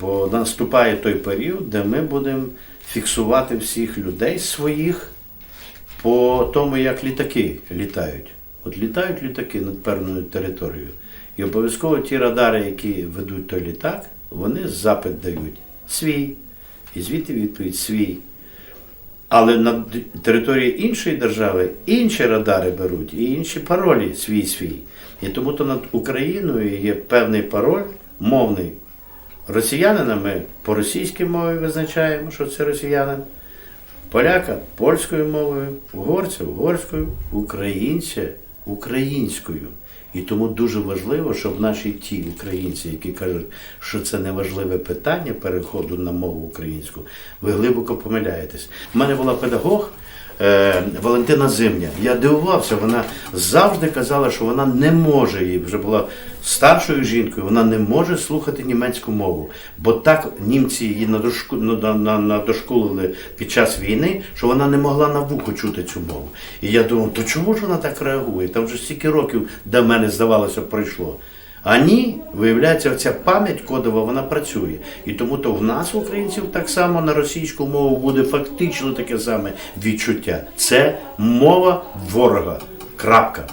Бо наступає той період, де ми будемо фіксувати всіх людей своїх по тому, як літаки літають. От літають літаки над певною територією. І обов'язково ті радари, які ведуть той літак, вони запит дають свій. І звідти відповідь свій. Але на території іншої держави інші радари беруть і інші паролі свій свій. І тому то над Україною є певний пароль мовний. Росіянина ми по російській мові визначаємо, що це росіянин, поляка польською мовою, угорця угорською, українця українською. І тому дуже важливо, щоб наші ті українці, які кажуть, що це не важливе питання переходу на мову українську, ви глибоко помиляєтесь. У мене була педагог Валентина Зимня. Я дивувався, вона завжди казала, що вона не може їй вже була старшою жінкою, вона не може слухати німецьку мову, бо так німці її надошку- на- на- надошкулили під час війни, що вона не могла на вухо чути цю мову. І я думав, то чому ж вона так реагує? Там вже стільки років до мене здавалося пройшло. А ні, виявляється, оця пам'ять кодова вона працює. І тому то в нас, українців, так само на російську мову буде фактично таке саме відчуття. Це мова ворога. Крапка.